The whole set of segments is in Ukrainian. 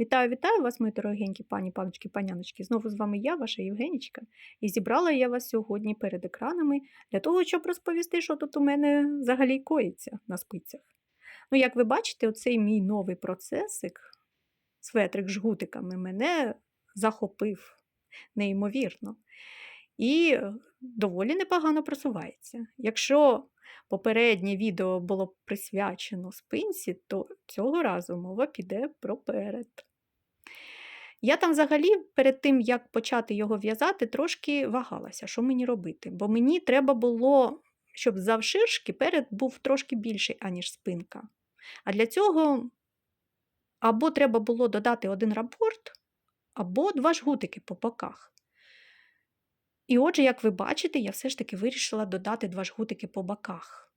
Вітаю, вітаю вас, мої дорогенькі пані, паночки, паняночки. Знову з вами я, ваша Євгенічка, і зібрала я вас сьогодні перед екранами для того, щоб розповісти, що тут у мене взагалі коїться на спицях. Ну, як ви бачите, оцей мій новий процесик, светрик з жгутиками, мене захопив неймовірно. І доволі непогано просувається. Якщо попереднє відео було присвячено спинці, то цього разу мова піде про перед. Я там взагалі перед тим, як почати його в'язати, трошки вагалася, що мені робити. Бо мені треба було, щоб завширшки перед був трошки більший, аніж спинка. А для цього або треба було додати один рапорт, або два жгутики по боках. І отже, як ви бачите, я все ж таки вирішила додати два жгутики по боках.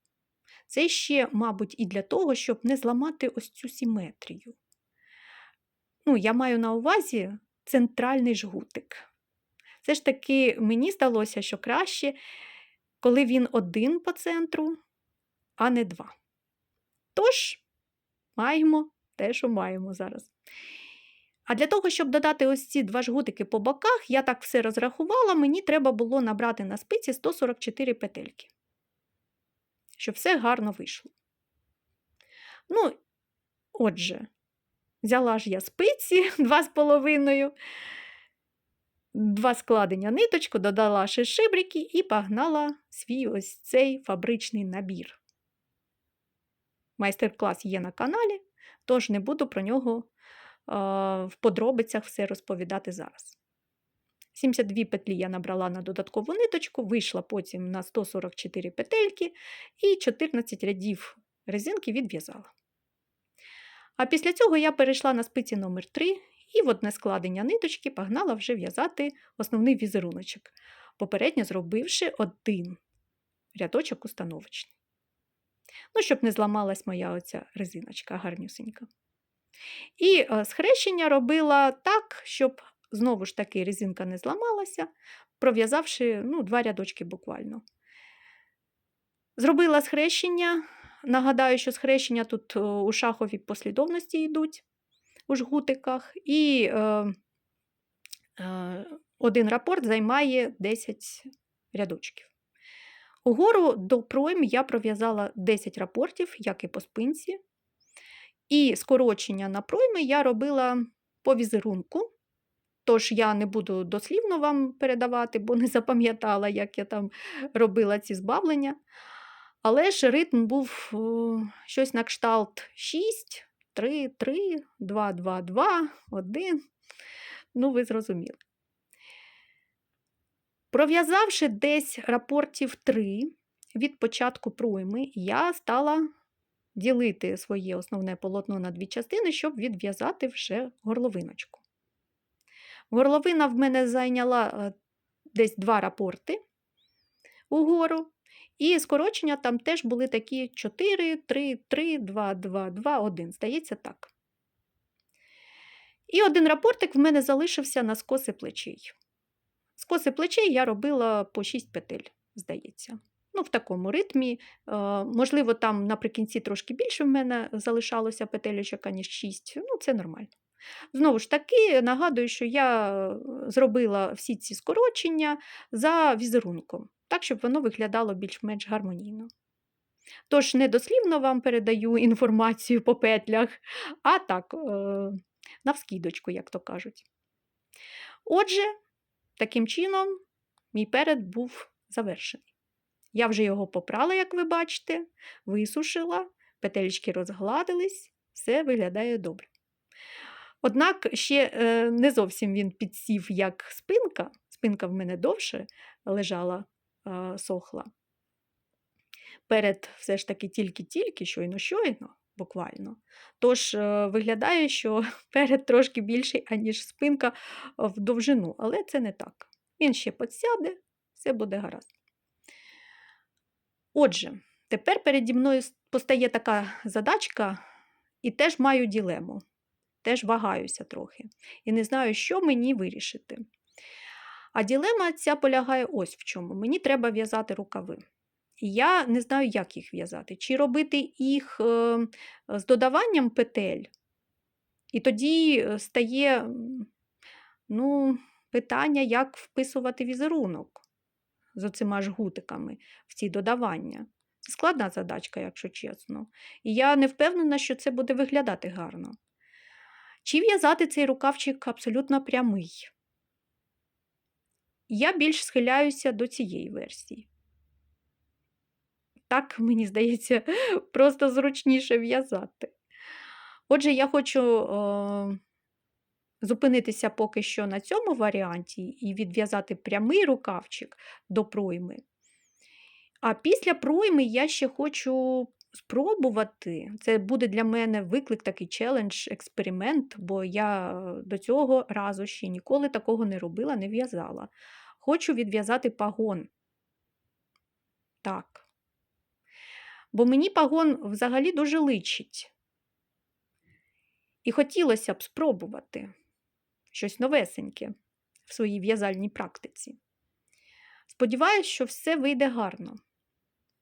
Це ще, мабуть, і для того, щоб не зламати ось цю симетрію. Ну, я маю на увазі центральний жгутик. Все ж таки, мені здалося, що краще, коли він один по центру, а не два. Тож, маємо те, що маємо зараз. А для того, щоб додати ось ці два жгутики по боках, я так все розрахувала, мені треба було набрати на спиці 144 петельки, щоб все гарно вийшло. Ну, отже, взяла ж я спиці 2,5, два складення ниточку, додала ще шибрики і погнала свій ось цей фабричний набір. Майстер-клас є на каналі, тож не буду про нього в подробицях все розповідати зараз. 72 петлі я набрала на додаткову ниточку, вийшла потім на 144 петельки і 14 рядів резинки відв'язала. А після цього я перейшла на спиці номер 3 і в одне складення ниточки погнала вже в'язати основний візеруночок, попередньо зробивши один рядочок установочний. Ну, щоб не зламалась моя оця резиночка гарнюсенька. І е, схрещення робила так, щоб знову ж таки резинка не зламалася, пров'язавши ну, два рядочки буквально. Зробила схрещення. Нагадаю, що схрещення тут е, у шаховій послідовності йдуть у жгутиках, і е, е, один рапорт займає 10 рядочків. Угору до пройм я пров'язала 10 рапортів, як і по спинці. І скорочення на пройми я робила по візерунку, тож я не буду дослівно вам передавати, бо не запам'ятала, як я там робила ці збавлення. Але ж ритм був о, щось на кшталт 6, 3, 3, 2, 2, 2, 1. Ну, ви зрозуміли. Пров'язавши десь рапортів 3 від початку пройми, я стала ділити своє основне полотно на дві частини, щоб відв'язати вже горловиночку. Горловина в мене зайняла е, десь два рапорти угору. І скорочення там теж були такі 4, 3, 3, 2, 2, 2, 1. Здається, так. І один рапортик в мене залишився на скоси плечей. Скоси плечей я робила по 6 петель, здається. Ну, В такому ритмі. Е, можливо, там наприкінці трошки більше в мене залишалося петелечок, ніж 6. Ну, це нормально. Знову ж таки, нагадую, що я е, зробила всі ці скорочення за візерунком, так, щоб воно виглядало більш-менш гармонійно. Тож, не дослівно вам передаю інформацію по петлях, а так, е, навскідочку, як то кажуть. Отже, таким чином, мій перед був завершений. Я вже його попрала, як ви бачите, висушила, петельки розгладились, все виглядає добре. Однак ще е, не зовсім він підсів, як спинка. Спинка в мене довше лежала, е, сохла. Перед все ж таки тільки-тільки, щойно-щойно, буквально. Тож е, виглядає, що перед трошки більший, аніж спинка в довжину, але це не так. Він ще підсяде, все буде гаразд. Отже, тепер переді мною постає така задачка, і теж маю ділему, теж вагаюся трохи. І не знаю, що мені вирішити. А ділема ця полягає ось в чому. Мені треба в'язати рукави. І я не знаю, як їх в'язати. Чи робити їх е, з додаванням петель, І тоді е, стає ну, питання, як вписувати візерунок з оцима жгутиками в ці додавання. Складна задачка, якщо чесно. І я не впевнена, що це буде виглядати гарно. Чи в'язати цей рукавчик абсолютно прямий? Я більш схиляюся до цієї версії. Так, мені здається, просто зручніше в'язати. Отже, я хочу зупинитися поки що на цьому варіанті і відв'язати прямий рукавчик до пройми. А після пройми я ще хочу спробувати. Це буде для мене виклик, такий челендж, експеримент, бо я до цього разу ще ніколи такого не робила, не в'язала. Хочу відв'язати пагон. Так. Бо мені пагон взагалі дуже личить. І хотілося б спробувати щось новесеньке в своїй в'язальній практиці. Сподіваюсь, що все вийде гарно.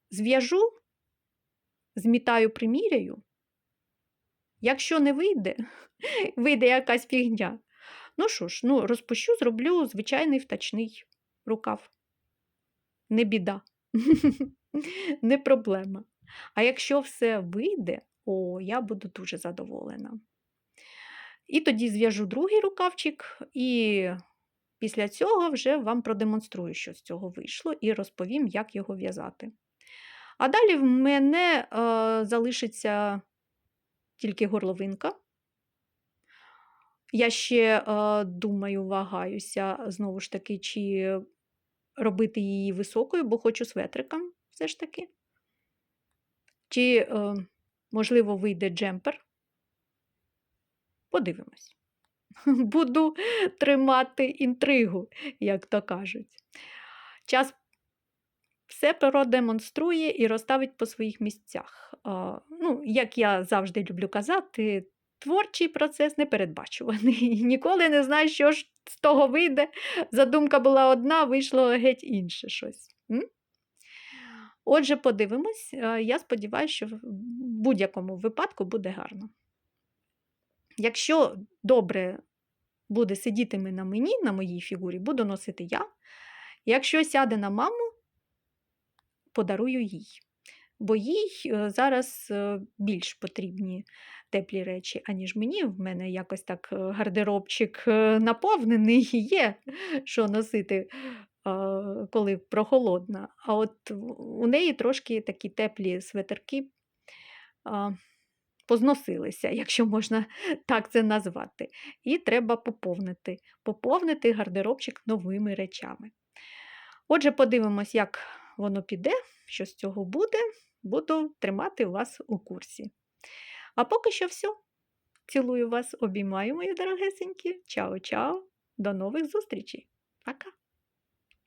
Зв'яжу, змітаю, приміряю. Якщо не вийде, вийде якась фігня. Ну що ж, ну, розпущу, зроблю звичайний втачний рукав. Не біда, не проблема. А якщо все вийде, о, я буду дуже задоволена. І тоді зв'яжу другий рукавчик, і після цього вже вам продемонструю, що з цього вийшло, і розповім, як його в'язати. А далі в мене е, залишиться тільки горловинка. Я ще е, думаю, вагаюся, знову ж таки, чи робити її високою, бо хочу светриком все ж таки. Чи, е, можливо, вийде джемпер. Подивимось. Буду тримати інтригу, як то кажуть. Час все продемонструє і розставить по своїх місцях. Ну, Як я завжди люблю казати, творчий процес непередбачуваний. Ніколи не знаєш, що ж з того вийде. Задумка була одна, вийшло геть інше щось. Отже, подивимось. Е, Я сподіваюся, що в будь-якому випадку буде гарно. Якщо добре буде сидітиме на мені, на моїй фігурі, буду носити я. Якщо сяде на маму, подарую їй. Бо їй е, зараз е, більш потрібні теплі речі, аніж мені. В мене якось так е, гардеробчик наповнений є, що носити, коли прохолодна. А от у неї трошки такі теплі светерки позносилися, якщо можна так це назвати. І треба поповнити, поповнити гардеробчик новими речами. Отже, подивимось, як воно піде, що з цього буде. Буду тримати вас у курсі. А поки що все. Цілую вас, обіймаю, мої дорогесенькі. Чао-чао. До нових зустрічей. Пока!